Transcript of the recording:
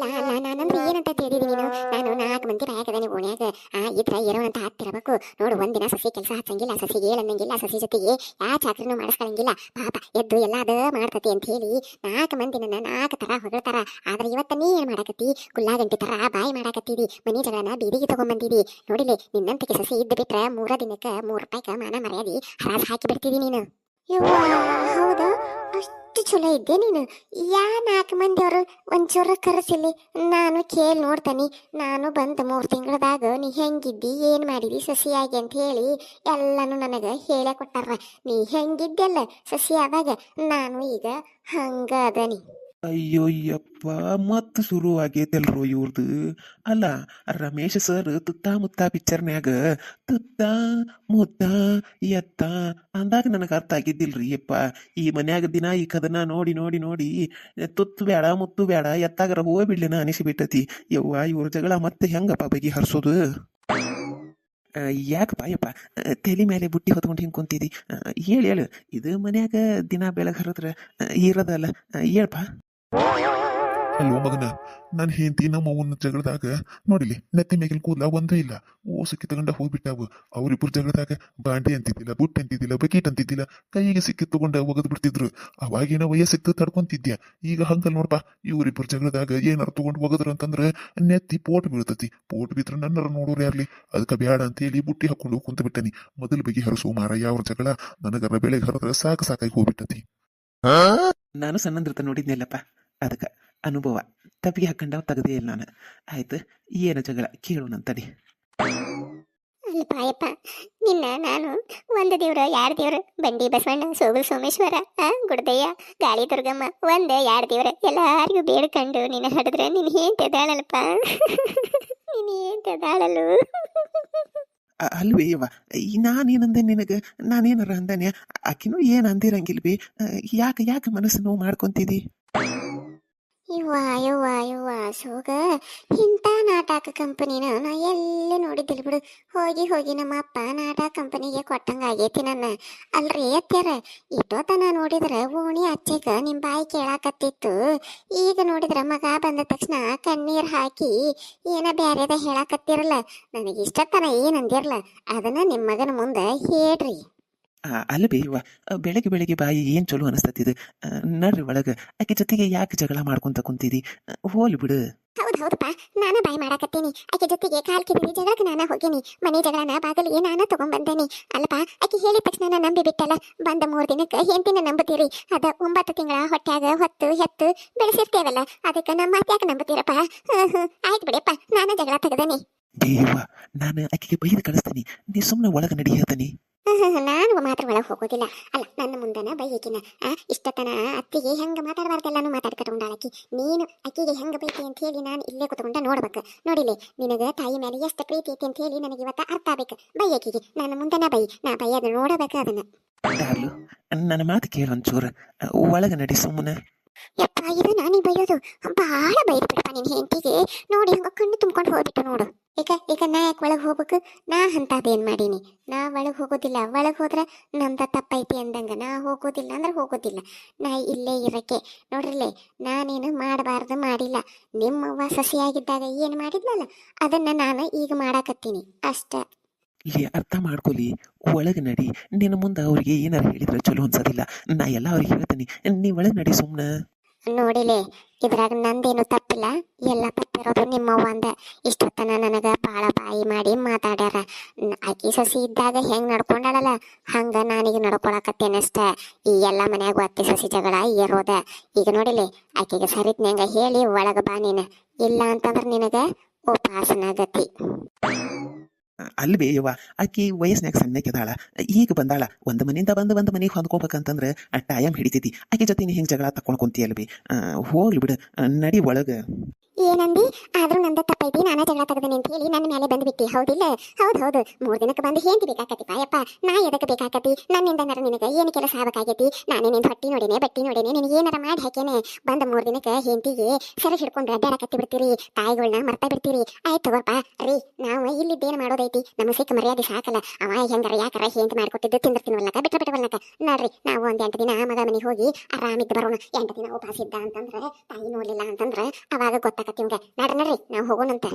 ಲಾ ಲಾ ನಾನಂದ್ರೆ ಏನಂತ ನೀನು? ಮಂದಿ ಆ ಇದ್ರ ಏನಂತ ಹತ್ತಿರಬೇಕು ನೋಡು, ಒಂದಿನ ಸಸಿ ಕೆಲಸ ಹಚ್ಚಂಗಿಲ್ಲ, ಸಸಿ ಹೇಳಂಗಿಲ್ಲ ಸಸಿ ಜೊತೆಗೆ ಯಾ ಎದ್ದು ಎಲ್ಲ ಅದ ಮಾಡ್ತತಿ ಅಂತ ಹೇಳಿ ನಾಲ್ಕು ಮಂದಿ ನನ್ನ ತರ ಇವತ್ತ ನೀ ಏನ್ ಮಾಡಾಕತ್ತಿ? ಗುಲ್ಲಾಗಂಟಿ ತರ ಬಾಯಿ ಮಾಡಾಕತ್ತೀರಿ. ಮನಿ ಜಗಳನ ಬೀದಿಗೆ ತಗೊಂಬಂದಿದಿ ನೋಡಿಲಿ ನಿನ್ನಂತಕ್ಕೆ ಸಸಿ ಇದ್ದ ಮೂರ ದಿನಕ್ಕ ಮೂರು ರೂಪಾಯಿಕ ಮಾನ ಮರ್ಯಾದಿ ಹರಾಜ್ ಹಾಕಿ ಬಿಡ್ತೀವಿ ನೀನು. ಹೌದಾ? ಅಷ್ಟು ಚಲೋ ಇದ್ದೆ ನೀನು. ಯಾ ನಾಲ್ಕು ಮಂದಿ ಅವರು ಒಂಚೂರು ಕರೆಸಿಲಿ ನಾನು ಕೇಳಿ ನೋಡ್ತಾನೆ. ನಾನು ಬಂದು ಮೂರು ತಿಂಗಳದಾಗ ನೀ ಹೆಂಗಿದ್ದಿ, ಏನು ಮಾಡಿದಿ ಸಸಿಯಾಗಿ ಅಂತ ಹೇಳಿ ಎಲ್ಲನೂ ನನಗೆ ಹೇಳೇ ಕೊಟ್ಟಾರ. ನೀ ಹೆಂಗಿದ್ದೆಲ್ಲ ಸಸಿಯಾದಾಗ ನಾನು ಈಗ ಹಂಗ ಅದನಿ. ಅಯ್ಯೋ, ಯಪ್ಪ, ಮತ್ತ ಶುರು ಆಗೈತಲ್ರೋ ಇವ್ರದ್ದು ಅಲ್ಲ, ರಮೇಶ್ ಸರ್ ತುತ್ತ ಮುತ್ತ ಪಿಕ್ಚರ್ನ್ಯಾಗ ತುತ್ತ ಮುತ್ತ ಎತ್ತ ಅಂದಾಗ ನನಗೆ ಅರ್ಥ ಆಗಿದ್ದಿಲ್ರಿ ಯಪ್ಪ. ಈ ಮನ್ಯಾಗ ದಿನ ಈ ಕದನ ನೋಡಿ ನೋಡಿ ನೋಡಿ, ತುತ್ತು ಬೇಡ ಮುತ್ತು ಬೇಡ ಎತ್ತಾಗರ ಹೂವ ಬಿಡ್ಲಿನ ಅನಿಸಿಬಿಟ್ಟತಿ. ಯವ್ವ, ಇವ್ರ ಜಗಳ ಮತ್ತೆ ಹೆಂಗಪ್ಪ ಬಗೆ ಹರಿಸೋದು? ಯಾಕಪ್ಪ ಯಪ್ಪ ತಲೆ ಮೇಲೆ ಬುಟ್ಟಿ ಹೊತ್ಕೊಂಡು ಹಿಂಗೆ ಕುಂತಿದ್ದಿ ಹೇಳು ಹೇಳು, ಇದು ಮನ್ಯಾಗ ದಿನ ಬೆಳಗ್ಗೆ ಹರಿದ್ರೆ ಇರೋದಲ್ಲ ಹೇಳಪ್ಪ ಹೇಳ್ಪ. ಅಲ್ವೋ ಮಗನ. ನನ್ನ ಹೆಂಡತಿ ನಮ್ಮ ಅವನ ಜಗಳದಾಗ ನೋಡಿಲಿ ನೆತ್ತಿ ಮೇಗಿಲ್ ಕೂದಲ ಒಂದೇ ಇಲ್ಲ. ಸಿಕ್ಕಿ ತಗೊಂಡ ಹೋಗ್ಬಿಟ್ಟಾವು. ಅವರಿಬ್ಬರು ಜಗಳದಾಗ, ಬಾಂಡಿ ಅಂತಿದ್ದಿಲ್ಲ, ಬುಟ್ಟಿ ಅಂತಿದ್ದಿಲ್ಲ, ಬಕೀಟ್ ಅಂತಿದ್ದಿಲ್ಲ, ಕೈಗೆ ಸಿಕ್ಕಿ ತಗೊಂಡ ಒಗದ್ ಬಿಡ್ತಿದ್ರು. ಅವಾಗೇನ ವಯಸ್ಸಿತ್ತು ತಡ್ಕೊಂತಿದ್ಯ? ಈಗ ಹಂಗಲ್ ನೋಡ್ಪಾ ಇವರಿಬ್ಬರು ಜಗಳದಾಗ ಏನಾರು ತಗೊಂಡು ಒಗದ್ರು ಅಂತಂದ್ರೆ, ನೆತ್ತಿ ಪೋಟ್ ಬೀಳ್ತತಿ. ಪೋಟ್ ಬಿದ್ರೆ ನನ್ನರ ನೋಡೋರು ಯಾರ್ಲಿ? ಅದಕ್ಕೆ ಬ್ಯಾಡ ಅಂತೇಳಿ ಬುಟ್ಟಿ ಹಾಕೊಂಡು ಕುಂತ ಬಿಟ್ಟನಿ. ಮೊದಲು ಬಗೆ ಹರಸು ಮಾರ ಯಾವ ಜಗಳ ನನಗರ ಬೆಳೆಗೆ ಹರಿದ್ರೆ ಸಾಕು ಸಾಕಾಗಿ ಹೋಗ್ಬಿಟ್ಟತಿ. ನಾನು ಸಣ್ಣಂದ್ರತ ನೋಡಿದ್ನಲ್ಲಪ್ಪ. ಅದಕ್ಕೆ ಅನುಭವ. ತಪ್ಪಿಗೆ ಹಾಕೊಂಡ ತೆಗದೇ ಇಲ್ಲ ನಾನು. ಆಯ್ತು ಏನು ಜಗಳ? ಕೇಳೋಣಂತಡಿ ತಡಿ. ನಿನ್ನ ನಾನು ಒಂದು ದೇವ್ರ ಯಾರು ದೇವ್ರ? ಬಂಡಿ ಬಸವಣ್ಣ ಸೋಗಲ್ ಸೋಮೇಶ್ವರ ಗುಡದಯ್ಯ ಗಾಳಿ ದುರ್ಗಮ್ಮ ಒಂದ ಯಾರು ದೇವ್ರ? ಎಲ್ಲಾರಿಗೂ ಬೇಡ್ಕೊಂಡು ನಿನ್ನ ಹಡಿದ್ರೆ ನಿನ್ ಏನ್ ತೆದಾಳಲ್ಪ ನೀನು ಏನ್ ತೆದಾಳಲು? ಅಲ್ವೇ ಯವ್ವ ಏನಂದೆ ನಾನೇನಂದೆ ನಿನಗೆ? ನಾನೇನಾರ ಅಂದಾನೆ ಆಕಿನೂ ಏನು ಅಂದಿರಂಗಿಲ್ವಿ? ಯಾಕೆ ಯಾಕೆ ಮನಸ್ಸು ನೋವು ಮಾಡ್ಕೊಂತಿದಿ? ಇವ್ವ ಇವ್ವ ಸೋಗ. ಇಂಥ ನಾಟಕ ಕಂಪನಿನ ನಾ ಎಲ್ಲೂ ನೋಡಿದ್ದಿಲ್ಲ ಬಿಡು. ಹೋಗಿ ಹೋಗಿ ನಮ್ಮ ಅಪ್ಪ ನಾಟಕ ಕಂಪನಿಗೆ ಕೊಟ್ಟಂಗಾಗೈತಿ ನನ್ನ. ಅಲ್ರಿ ಅತ್ಯಾರ ಇಟ್ಟೋತನ ನೋಡಿದ್ರೆ ಓಣಿ ಅಚ್ಚೆಗ ನಿಮ್ಮ ಬಾಯಿ ಕೇಳಾಕತ್ತಿತ್ತು. ಈಗ ನೋಡಿದ್ರೆ ಮಗ ಬಂದ ತಕ್ಷಣ ಕಣ್ಣೀರು ಹಾಕಿ ಏನ ಬ್ಯಾರೆದ ಹೇಳಾಕತ್ತಿರಲ್ಲ. ನನಗೆ ಇಷ್ಟತನ ಏನಂದಿರಲ್ಲ ಅದನ್ನ ನಿಮ್ಮ ಮಗನ ಮುಂದೆ ಹೇಳ್ರಿ. ಅಲ್ವೇ ಯವ್ವ ಬೆಳಗ್ಗೆ ಬೆಳಗ್ಗೆ ಬಾಯಿ ಏನು ಚಲೋ ಅನಿಸ್ತತಿದು ನಡ್ರಿ ಒಳಗೆ ಆಕೆ ಜೊತೆಗೆ ಯಾಕೆ ಜಗಳ ಮಾಡ್ಕೊಂತ ಕುಂತಿದಿ? ಹೋಲಿ ಬಿಡು. ಹೌದು ಹೌದಪ್ಪ ನಾನು ಬಾಯಿ ಮಾಡಾಕತ್ತೀನಿ. ಆಕೆ ಜೊತೆಗೆ ಕಾಲ್ ಜಗಳಕ್ಕೆ ನಾನು ಹೋಗೇನಿ. ಮನೆ ಜಗಳನ ಬಾಗಿಲಿಗೆ ನಾನ ತಗೊಂಡ್ಬಂದೇನಿ ಅಲ್ಲಪ್ಪ ಆಕೆ ಹೇಳಿದ ತಕ್ಷಣ ನಾನು ನಂಬಿ ಬಿಟ್ಟಲ್ಲ. ಬಂದ ಮೂರು ದಿನಕ್ಕೆ ಹೆಂಡತಿನ ನಂಬುತ್ತೀರಿ? ಅದ ಒಂಬತ್ತು ತಿಂಗಳ ಹೊಟ್ಯಾಗ ಹೊತ್ತು ಹೆತ್ತು ಬೆಳೆಸಿರ್ತೇವಲ್ಲ ಅದಕ್ಕೆ ನಮ್ಮ ಮಾತು ಯಾಕೆ ನಂಬುತ್ತೀರಪ್ಪ? ಆಯ್ತು ಬಿಡಿಯಪ್ಪ ನಾನು ಜಗಳ ತೆಗೆದೇನಿ. ದೇವ ನಾನು ಆಕೆಗೆ ಬೈದು ಕಳಿಸ್ತೀನಿ. ನೀ ಸುಮ್ಮನೆ ಒಳಗೆ ನಡಿ ಹೇಳ್ತೀನಿ. ನಾನು ಮಾತ್ರ ಒಳಗೆ ಹೋಗೋದಿಲ್ಲ. ಅಲ್ಲ ನನ್ನ ಮುಂದನ ಬೈಯಕಿನ ಆ ಇಷ್ಟತನ ಅತ್ತಿಗೆ ಹೆಂಗ ಮಾತಾಡಬಾರ್ದೆಲ್ಲಾನು ಮಾತಾಡ್ಕೊಂಡಾಳಕಿ ನೀನು ಅಕ್ಕಿಗೆ ಹೆಂಗೆ ಬೈತಿ ಅಂತ ಹೇಳಿ ನಾನು ಇಲ್ಲೇ ಕುತ್ಕೊಂಡ ನೋಡ್ಬೇಕು. ನೋಡಿಲಿ ನಿನಗ ತಾಯಿ ಮೇಲೆ ಎಷ್ಟು ಪ್ರೀತಿ ಐತಿ ಅಂತ ಹೇಳಿ ನನಗೆ ಇವತ್ತ ಅರ್ಥ ಆಗ್ಬೇಕು. ಬೈಯಕಿಗೆ ನನ್ನ ಮುಂದನ ಬೈ. ನಾ ಬೈಯದ ನೋಡಬೇಕು ಅದನ್ನ. ನನ್ನ ಮಾತು ಕೇಳು ಒಂಚೂರು. ಒಳಗೆ ನಡಿ ಸುಮ್ಮನೆ ಯಪ್ಪ ಇದು ನಾನೇ ಬೈಯೋದು. ಬಹಳ ಬೈದ್ಬಿಡಪ್ಪ ನಿನ್ನ ನಿನ್ ಹೆಂಡತಿಗೆ. ನೋಡಿ ಹಂಗ ಕಣ್ಣು ತುಂಬ್ಕೊಂಡು ಹೋಗ್ಬಿಟ್ಟು ನೋಡು. ಈಗ ಈಗ ನಾ ಯಾಕೆ ಒಳಗೆ ಹೋಗ್ಬೇಕು? ನಾ ಅಂತದೇನ್ ಮಾಡೀನಿ? ನಾ ಒಳಗೆ ಹೋಗೋದಿಲ್ಲ. ಒಳಗೆ ಹೋದ್ರೆ ನಂದ ತಪ್ಪೈತಿ ಅಂದಂಗ. ನಾ ಹೋಗೋದಿಲ್ಲ ಅಂದ್ರೆ ಹೋಗೋದಿಲ್ಲ. ನಾ ಇಲ್ಲೇ ಇರಕ್ಕೆ. ನೋಡ್ರಲ್ಲೇ ನಾನೇನು ಮಾಡಬಾರ್ದು ಮಾಡಿಲ್ಲ. ನಿಮ್ಮವ್ವ ಸಸಿಯಾಗಿದ್ದಾಗ ಏನು ಮಾಡಿದ್ನಲ್ಲ ಅದನ್ನ ನಾನು ಈಗ ಮಾಡಾಕತ್ತೀನಿ. ಅಷ್ಟ. ಇಲ್ಲಿ ಅರ್ಥ ಮಾಡ್ಕೊಲಿ. ಒಳಗೆ ನಡಿ. ನಿನ್ನ ಮುಂದೆ ಅವ್ರಿಗೆ ಏನಾರು ಹೇಳಿದ್ರೆ ಚಲೋ ಅನ್ಸೋದಿಲ್ಲ. ನಾ ಎಲ್ಲ ಅವ್ರಿಗೆ ಹೇಳ್ತೀನಿ. ನೀ ಒಳಗೆ ನಡಿ ಸುಮ್ಮನೆ ನೋಡಿಲೆ ಇದ್ರಾಗ ನಂದೇನು ತಪ್ಪಿಲ್ಲ. ಎಲ್ಲ ತಪ್ಪಿರೋದು ನಿಮ್ಮವ್ವ ಅಂದ ಇಷ್ಟೊತ್ತನ ನನಗೆ ಬಾಳ ಬಾಯಿ ಮಾಡಿ ಮಾತಾಡ್ಯಾರ. ಆಕಿ ಸಸಿ ಇದ್ದಾಗ ಹೆಂಗ್ ನಡ್ಕೊಂಡಾಳಲ್ಲ? ಹಂಗ ನಾನೀಗ ನಡ್ಕೊಳಕತ್ತೇನಷ್ಟ ಈ ಎಲ್ಲ ಮನ್ಯಾಗ ಅತ್ತಿ ಸಸಿ ಜಗಳ ಏರೋದ. ಈಗ ನೋಡಿಲಿ ಆಕಿಗೆ ಸರಿತ್ನಂಗ ಹೇಳಿ ಒಳಗ ಬಾ ನೀನ. ಇಲ್ಲ ಅಂತಂದ್ರೆ ನಿನಗೆ ಉಪಾಸನ ಗತಿ ಅಲ್ವೇ ಬೇಯವ್ವ ಆಕಿ ವಯಸ್ಸಿನಾಗ ಸಣ್ಣಕ್ಕಿದಾಳ ಈಗ ಬಂದಾಳ. ಒಂದು ಮನೆಯಿಂದ ಬಂದು, ಒಂದು ಮನೆಗೆ ಹೊಂದ್ಕೋಬೇಕಂತಂದ್ರೆ ಟೈಮ್ ಹಿಡಿತೈತಿ. ಆಕೆ ಜೊತೆ ನೀ ಹಿಂಗೆ ಜಗಳ ತಕೊಂಡು ಬಿ. ಹೋಗ್ಲಿ ಬಿಡು. ನಡಿ ಒಳಗೆ. ಏನಂದಿ ಆದ್ರೂ ನಂದ ತಪ್ಪೈತಿ. ನಾನ ಜಗಳ ತಗದನೆ ಅಂತ ಹೇಳಿ ನನ್ನ ಮೇಲೆ ಬಂದ್ಬಿಟ್ಟಿ ಹೌದಿಲ್ಲ? ಹೌದು ಹೌದು. ಮೂರು ದಿನಕ್ಕೆ ಬಂದು ಹೇಂತಿ ಬೇಕಾಕತಿ ಪಾಯಪ್ಪ ನಾ ಎದಕ್ಕೆ ಬೇಕಾಕತಿ ನನ್ನಿಂದ ನರ ನಿನಗೆ ಏನು ಕೆಲಸ ಆಗಬೇಕಾಗೈತಿ? ನಾನೇ ನಿನ್ನ ಹೊಟ್ಟಿ ನೋಡೇನೆ, ಬಟ್ಟಿ ನೋಡೇನೆ, ನಿನಗೆ ಏನಾರ ಮಾಡಿ ಹಾಕೇನೆ ಬಂದ ಮೂರು ದಿನಕ್ಕೆ ಹೆಂತಿಗೆ ಸೆರೆ ಹಿಡ್ಕೊಂಡು ಅಡ್ಡಾಡಕತ್ತಿ ಬಿಡ್ತೀರಿ. ತಾಯಿಗಳನ್ನ ಮರ್ತಾ ಬಿಡ್ತೀರಿ. ಆಯ್ತು ತಗೋಪ್ಪ ರೀ, ನಾವು ಇಲ್ಲಿದ್ದೇನು ಮಾಡೋದೈತಿ? ನಮ್ಮ ಸಿಕ್ಕ ಮರ್ಯಾದೆ ಸಾಕಲ್ಲ. ಅವ ಹೆಂಗಾರ ಯಾಕಾರ ಹೆಂತ ಮಾಡ್ಕೊಟ್ಟಿದ್ದು ತಿಂದಿರ್ತೀನವಲ್ಲಕ ಬಿಟ್ಟ ನೋಡ್ರಿ, ನಾವು ಒಂದು ಎಂಟು ದಿನ ಮಗ ಮನೆಗೆ ಹೋಗಿ ಆರಾಮಿದ್ದು ಬರೋಣ. ಎಂಟು ದಿನ ಉಪವಾಸ ಇದ್ದ ಅಂತಂದ್ರೆ, ತಾಯಿ ನೋಡ್ಲಿಲ್ಲ ಅಂತಂದ್ರೆ, ಅವಾಗ ಗೊತ್ತಾಕತ್ತಿ ನಡ್ರಿ ನಡ್ರಿ, ನಾವು ಹೋಗೋಣಂತ.